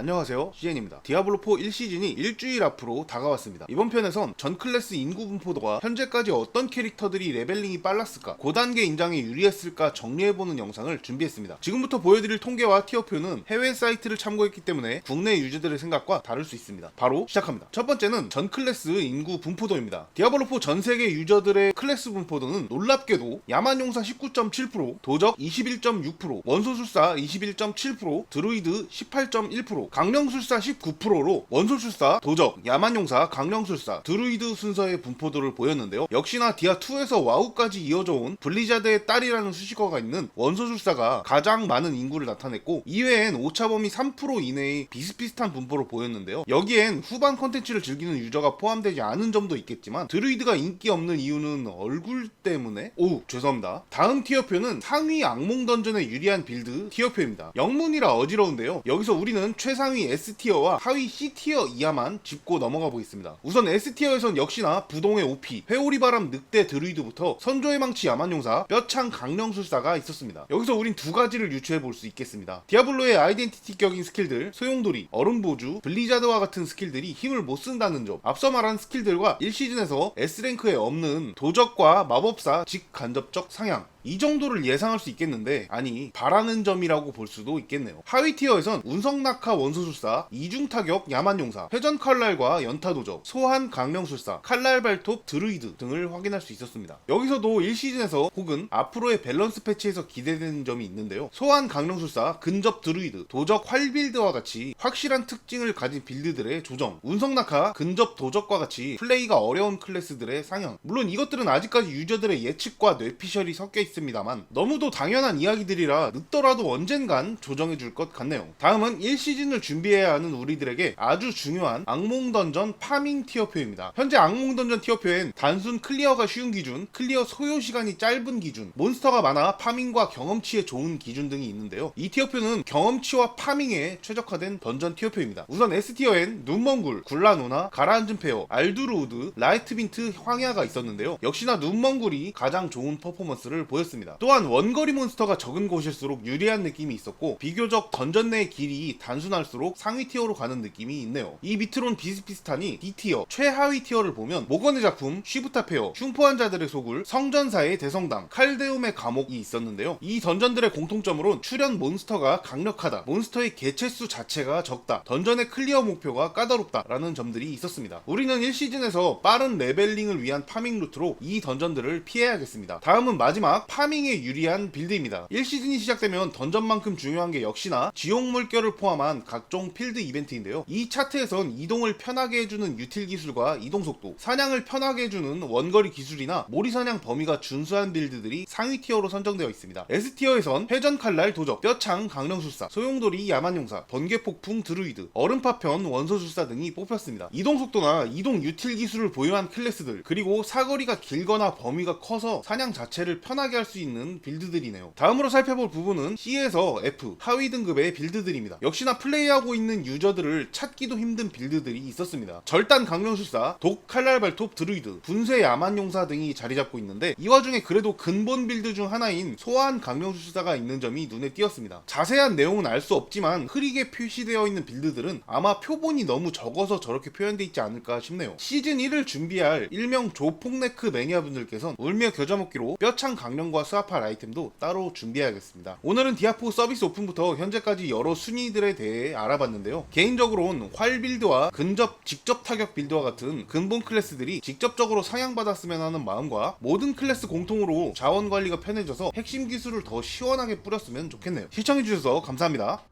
안녕하세요. CN입니다. 디아블로4 1시즌이 일주일 앞으로 다가왔습니다. 이번 편에선 전 클래스 인구 분포도가 현재까지 어떤 캐릭터들이 레벨링이 빨랐을까 고단계 인장에 유리했을까 정리해보는 영상을 준비했습니다. 지금부터 보여드릴 통계와 티어표는 해외 사이트를 참고했기 때문에 국내 유저들의 생각과 다를 수 있습니다. 바로 시작합니다. 첫 번째는 전 클래스 인구 분포도입니다. 디아블로4 전 세계 유저들의 클래스 분포도는 놀랍게도 야만용사 19.7% 도적 21.6% 원소술사 21.7% 드루이드 18.1% 강령술사 19%로 원소술사, 도적, 야만용사, 강령술사, 드루이드 순서의 분포도를 보였는데요. 역시나 디아2에서 와우까지 이어져 온 블리자드의 딸이라는 수식어가 있는 원소술사가 가장 많은 인구를 나타냈고 이외엔 오차범위 3% 이내의 비슷비슷한 분포를 보였는데요. 여기엔 후반 컨텐츠를 즐기는 유저가 포함되지 않은 점도 있겠지만 드루이드가 인기 없는 이유는 얼굴 때문에 오 죄송합니다. 다음 티어표는 상위 악몽 던전에 유리한 빌드 티어표입니다. 영문이라 어지러운데요. 여기서 우리는 최 상위 S티어와 하위 C티어 이하만 짚고 넘어가 보겠습니다. 우선 S티어에선 역시나 부동의 OP, 회오리바람 늑대 드루이드부터 선조의 망치 야만용사, 뼈창 강령술사가 있었습니다. 여기서 우린 두 가지를 유추해 볼 수 있겠습니다. 디아블로의 아이덴티티격인 스킬들, 소용돌이, 얼음보주, 블리자드와 같은 스킬들이 힘을 못 쓴다는 점, 앞서 말한 스킬들과 1시즌에서 S랭크에 없는 도적과 마법사 직간접적 상향, 이 정도를 예상할 수 있겠는데? 아니 바라는 점이라고 볼 수도 있겠네요. 하위 티어에선 운석낙하 원소술사 이중타격 야만용사 회전 칼날과 연타도적 소환 강령술사 칼날 발톱 드루이드 등을 확인할 수 있었습니다. 여기서도 1시즌에서 혹은 앞으로의 밸런스 패치에서 기대되는 점이 있는데요. 소환 강령술사 근접 드루이드 도적 활빌드와 같이 확실한 특징을 가진 빌드들의 조정 운석낙하 근접 도적과 같이 플레이가 어려운 클래스들의 상향. 물론 이것들은 아직까지 유저들의 예측과 뇌피셜이 섞여 있습니다 만 너무도 당연한 이야기들이라 늦더라도 언젠간 조정해 줄 것 같네요. 다음은 1시즌을 준비해야 하는 우리들에게 아주 중요한 악몽 던전 파밍 티어표입니다. 현재 악몽 던전 티어표엔 단순 클리어가 쉬운 기준, 클리어 소요 시간이 짧은 기준, 몬스터가 많아 파밍과 경험치에 좋은 기준 등이 있는데요. 이 티어표는 경험치와 파밍에 최적화된 던전 티어표입니다. 우선 S티어엔 눈먼굴, 굴라누나, 가라앉은 페어, 알두루우드, 라이트빈트, 황야가 있었는데요. 역시나 눈먼굴이 가장 좋은 퍼포먼스를 보였습니다. 또한 원거리 몬스터가 적은 곳일수록 유리한 느낌이 있었고 비교적 던전 내의 길이 단순할수록 상위 티어로 가는 느낌이 있네요. 이 밑으론 비슷비슷하니 D티어, 최하위 티어를 보면 모건의 작품, 쉬부타 페어, 흉포한 자들의 소굴, 성전사의 대성당, 칼데움의 감옥이 있었는데요. 이 던전들의 공통점으론 출연 몬스터가 강력하다, 몬스터의 개체수 자체가 적다, 던전의 클리어 목표가 까다롭다라는 점들이 있었습니다. 우리는 1시즌에서 빠른 레벨링을 위한 파밍 루트로 이 던전들을 피해야겠습니다. 다음은 마지막 파밍에 유리한 빌드입니다. 1시즌이 시작되면 던전만큼 중요한 게 역시나 지옥 물결을 포함한 각종 필드 이벤트인데요. 이 차트에선 이동을 편하게 해주는 유틸 기술과 이동 속도, 사냥을 편하게 해주는 원거리 기술이나 모리 사냥 범위가 준수한 빌드들이 상위 티어로 선정되어 있습니다. S 티어에선 회전 칼날 도적, 뼈창 강령술사, 소용돌이 야만용사, 번개폭풍 드루이드, 얼음파편 원소술사 등이 뽑혔습니다. 이동 속도나 이동 유틸 기술을 보유한 클래스들, 그리고 사거리가 길거나 범위가 커서 사냥 자체를 편하게 할 수 있는 빌드들이네요. 다음으로 살펴볼 부분은 C에서 F 하위 등급의 빌드들입니다. 역시나 플레이하고 있는 유저들을 찾기도 힘든 빌드들이 있었습니다. 절단 강령술사, 독 칼날 발톱 드루이드, 분쇄 야만 용사 등이 자리 잡고 있는데 이 와중에 그래도 근본 빌드 중 하나인 소환 강령술사가 있는 점이 눈에 띄었습니다. 자세한 내용은 알 수 없지만 흐리게 표시되어 있는 빌드들은 아마 표본이 너무 적어서 저렇게 표현되어 있지 않을까 싶네요. 시즌 1을 준비할 일명 조폭네크 매니아분들께선 울며 겨자먹기로 뼈창 강령 과 스와팔 아이템도 따로 준비해야겠습니다. 오늘은 디아포 서비스 오픈부터 현재까지 여러 순위들에 대해 알아봤는데요. 개인적으로는 활 빌드와 근접 직접 타격 빌드와 같은 근본 클래스들이 직접적으로 상향받았으면 하는 마음과 모든 클래스 공통으로 자원 관리가 편해져서 핵심 기술을 더 시원하게 뿌렸으면 좋겠네요. 시청해주셔서 감사합니다.